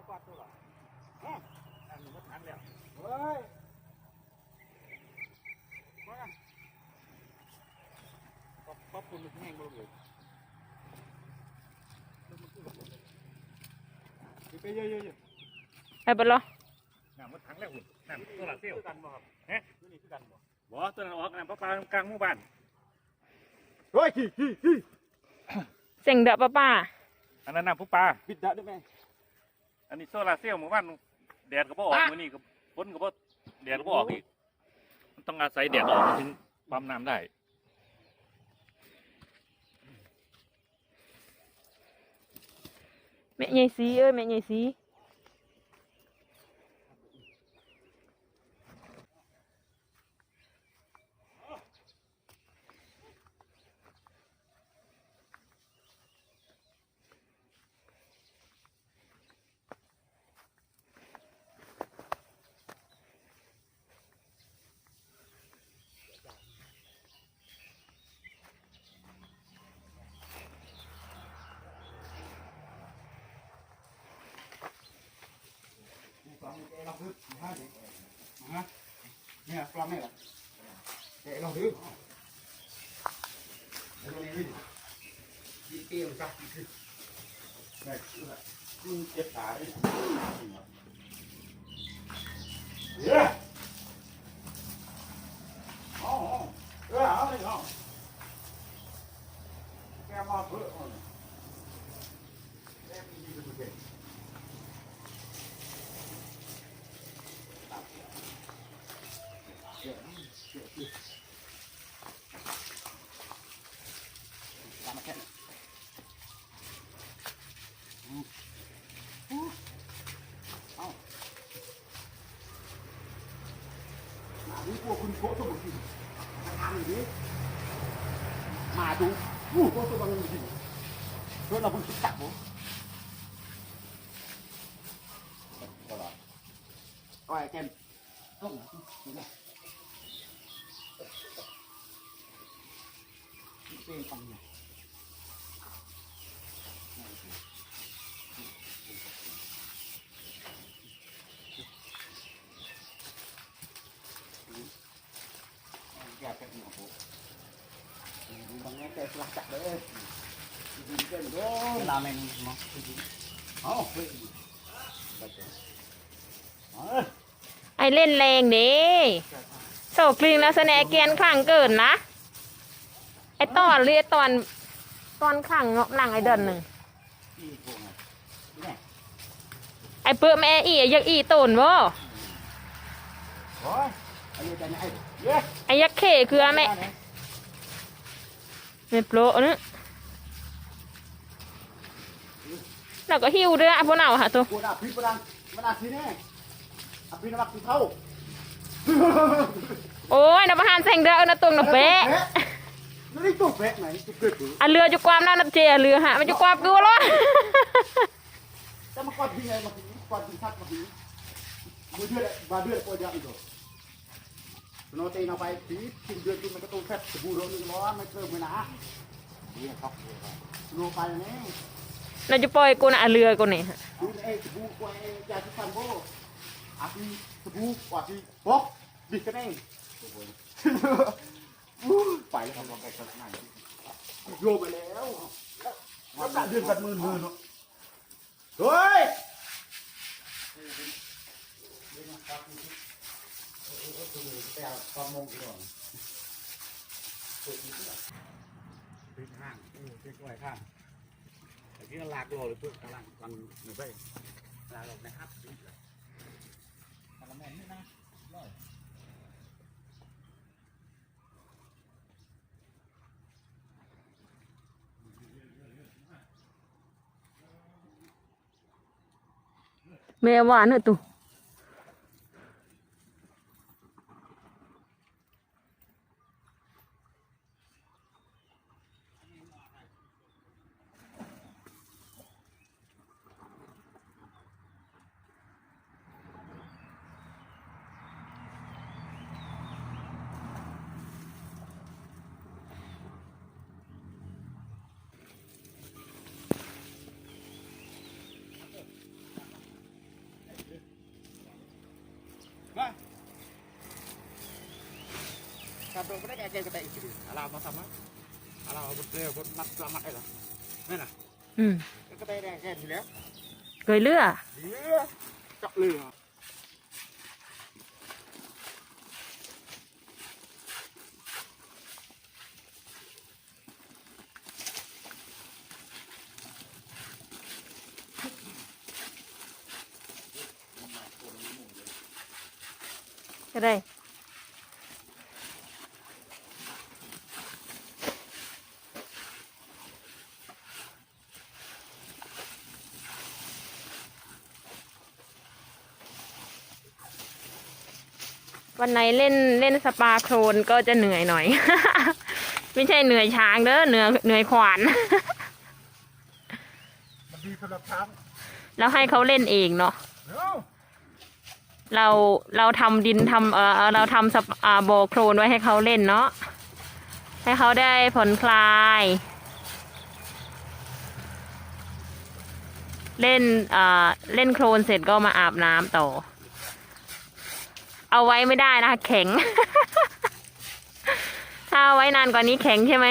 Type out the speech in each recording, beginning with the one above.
อยกว่าตัวหรอฮะอันนี้มันทันแล้วเฮ้ยว่าป๊อปป๊อปคุณมันแห้งบ่เลยไปเยอะๆไอ้บลอน้ำมันถังแล้วหุ่นน้ำตัวละเซี่ยวกันบ่ครับฮะตัวนี้คือกันบ่บ่ตัวนั้นออกน้ำประปากลางหมู่บ้านเฮ้ยขี้ขี้ขี้เสียงเดอะป้าป้าอันนั้นน้ำผู้ปลาปิดดะได้ไหม อันนี้โซลาร์เซลล์หมู่บ้านแดดก็บ่ออกมื้อนี้ก็ฝนก็บ่แดดก็บ่ออกอีกมันต้องอาศัยแดดออกถึงปั๊มน้ำได้แม่ใหญ่สีเอ้ยแม่ใหญ่สี เราดื้อเนี่ยปลาไม่หรอเดี๋ยวเราดูเดี๋ยวเราดูดิเตี้ยมจับคือได้คุณเจ็บขาเลยเฮ้ยอ๋อเออเอาเลยเอาแกมาเพื่อเอาเลยแกมีดีสุดเลย ตามมาแค่นี้อืมอู้เอามาดูพวกคุณโคตรตัวจริงมาทำอย่างนี้มาดู อู้โคตรตัวจริงเพื่อนเราเพิ่งคิดจับผมก็รอเอาไอ้แกมต้มดูนะเป็นฟังเนี่ย อยากจะมีของผมบางแง่แกสลักจับเลยดีเกิน ด้วยลาแมงมั้งเอาเฮ้ยเออไอเล่นแรงเด้โศกลิงแล้วแสดงแกนขังเกินนะ ไอตอนเรียตอนตอนขังเนาะหลังไอเดินหนึ่ง ไอเปื้อแม่อีอยากอีตนบ่ไอยักเข่คือแม่แม่โปรนะ แล้วก็หิวด้วยอะพวกเราค่ะตัวกูด่าพี่ประดังมันด่าพี่แน่อะพี่นวักพี่เท่าโอ้ยนับประหารแสงเดือเอานะตรงนะเป๊ะแล้วนี่ตัวแปะไหนตัวเกิดหรืออะเรือจุกความนั่นนะเจเรือฮะมันจุกความกูร้อนจะมากวาดที่ไงมาถึงกวาดที่ทักมาถึงมือเดือดบาเดือดปวดยาอีกเหรอโนเตนเอาไปทีกินเดือดกินมันก็ต้องแฟบสบู่ร้อนร้อนไม่เติมไม่นะนี่ครับโนไปนี่ น่าจะปล่อยกูนะอะเรือกูนี่ะดูไอ้สบู่กว่าไอ้ยาบอกว่าทีบ๊อกบิดกันเองไปแล้วครับลองไปกันไหนโยไปแล้วแล้วตัดเดือนกันมือมือเนาะเฮ้ยความมงกี่หน่อยปิดห้างเออปิดไว้ข้าง ที่ลากโลเลยเพื่อนกำลังกำลังหนูไปลากโลนะครับลาแมนนี่นะร้อยแม่ว่าเนอะตุ kantor mereka lửa lửa đây. วันไหนเล่นเล่นสปาโครนก็จะเหนื่อยหน่อย ไม่ใช่เหนื่อยช้างเด้อเหนื่อยเหนื่อยขวาน มันดีสำหรับช้างแล้วให้เขาเล่นเองเนาะเนาะเราเราทำดินทำเออเราทำสปอ่าโบโครนไว้ให้เขาเล่นเนาะให้เขาได้ผ่อนคลาย เล่นอ่าเล่นโครนเสร็จก็มาอาบน้ำต่อ เอาไว้ไม่ได้นะคะแข็ง ถ้าเอาไว้นานกว่านี้แข็งใช่ไหม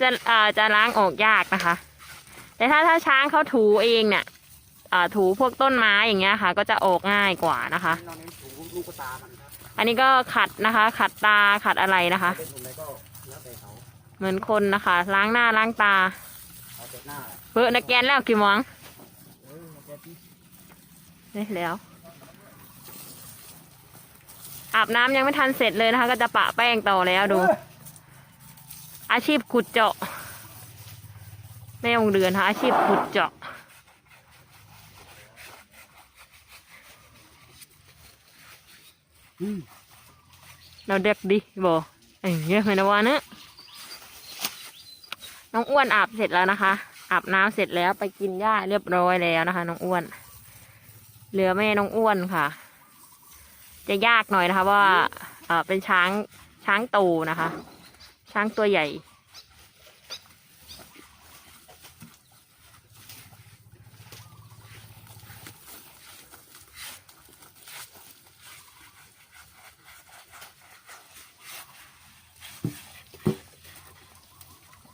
จะอ่าจะล้างออกยากนะคะ แต่ถ้าถ้าช้างเขาถูเองเนี่ยอ่าถูพวกต้นไม้อย่างเงี้ยค่ะ ก็จะออกง่ายกว่านะคะนอนเน้นถูลูกตามันครับอันนี้ก็ขัดนะคะ ขัดตาขัดอะไรนะคะเล่นตรงไหนก็แล้วแต่เขาเหมือนคนนะคะ ล้างหน้าล้างตาเอาแต่หน้าเพื่อนักแกนแล้วกี่โมงเออโอเคพี่นี่แล้ว อาบน้ำยังไม่ทันเสร็จเลยนะคะ ก็จะปะแป้งต่อแล้วดู อาชีพขุดเจาะแม่องเดือนค่ะอาชีพขุดเจาะอืมเราเด็กดิบอไอ้เงี้ยไม่นะวะเนะน้องอ้วนอาบเสร็จแล้วนะคะ อาบน้ำเสร็จแล้วไปกินหญ้าเรียบร้อยแล้วนะคะ น้องอ้วน เหลือแม่น้องอ้วนค่ะ จะยากหน่อยนะคะว่าเป็นช้างช้างโตนะคะ ช้างตัวใหญ่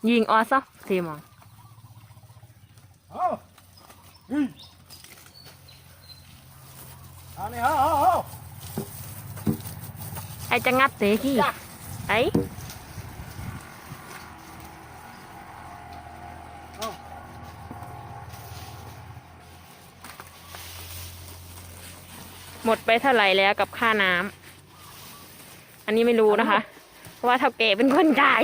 ยิงออซะทีมอง เอาอืมเอานี่เอาเอาเอา ไอจะงัดเตะที่ไอเอาหมดไปเท่าไหร่แล้วกับค่าน้ำอันนี้ไม่รู้นะคะ เพราะว่าเท่าเก๋เป็นคนจ่าย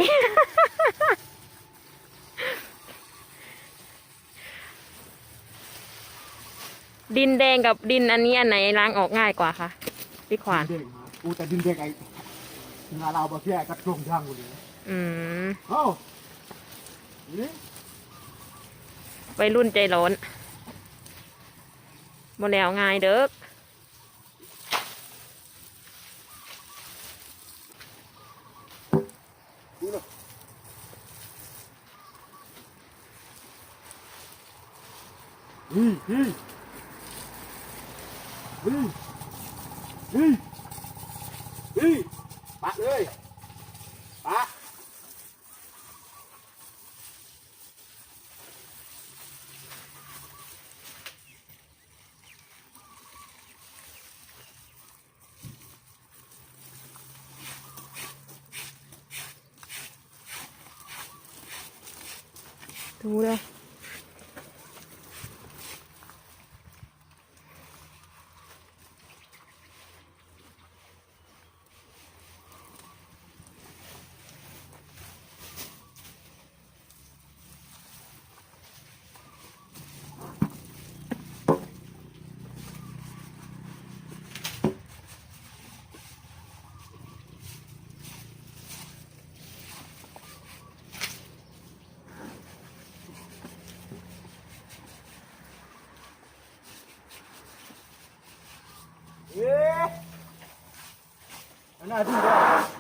ดินแดงกับดินอันนี้อันไหนล้างออกง่ายกว่าคะพี่ขวาน เด้งมาอูแต่ดินเด้งไอ้งานเราบ่แค่กระทรวงทางกูเลยอืมเอานี่วัยรุ่นใจร้อนบนแล้วง่ายเด้อดูเนาะอืมอืมอืมอืมอืม ปะเลยปะดูเลยเอ๊ะ อันน่